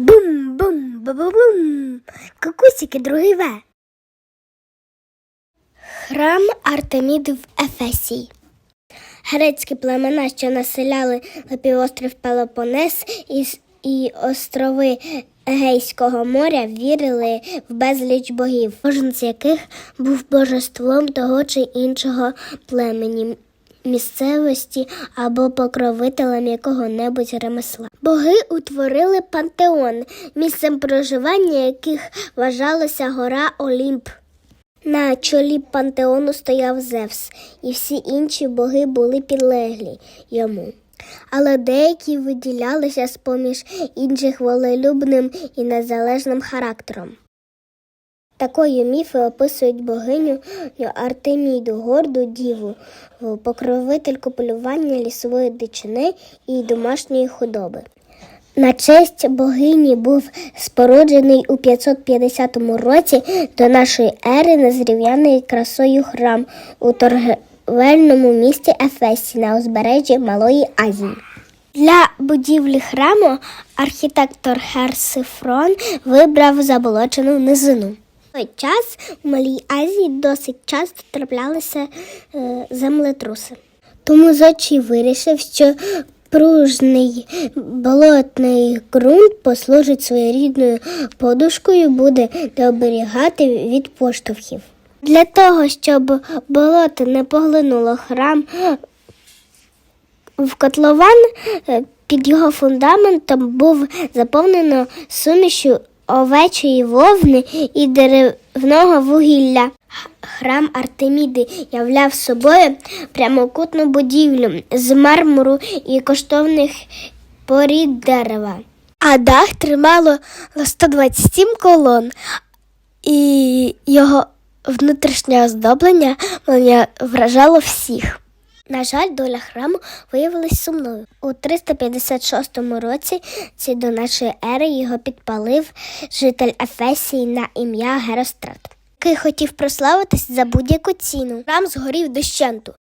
Бум-бум, ба-ба-бум. Кукусики, другий В. Храм Артеміди в Ефесії. Грецькі племена, що населяли півострів Пелопонес і, і острови Егейського моря, вірили в безліч богів, кожен з яких був божеством того чи іншого племені, місцевості або покровителем якого-небудь ремесла. Боги утворили пантеон, місцем проживання яких вважалася гора Олімп. На чолі пантеону стояв Зевс, і всі інші боги були підлеглі йому. Але деякі виділялися з поміж інших волелюбним і незалежним характером. Такою міфи описують богиню Артеміду, горду діву, покровительку полювання лісової дичини і домашньої худоби. На честь богині був споруджений у 550 році до нашої ери незрівняною красою храм у торговельному місті Ефесі на узбережжі Малої Азії. Для будівлі храму архітектор Херсифрон вибрав заболочену низину. Той час в Малій Азії досить часто траплялися е, землетруси. Тому зодчий вирішив, що пружний болотний ґрунт послужить своєрідною подушкою, буде оберігати від поштовхів. Для того, щоб болото не поглинуло храм в котлован, е, під його фундаментом був заповнено сумішю овечої вовни і деревного вугілля. Храм Артеміди являв собою прямокутну будівлю з мармуру і коштовних порід дерева. А дах тримало 127 колон, і його внутрішнє оздоблення вражало всіх. На жаль, доля храму виявилась сумною. У 356 році ці до нашої ери його підпалив житель Ефесії на ім'я Герострат, який хотів прославитись за будь-яку ціну. Храм згорів дощенту.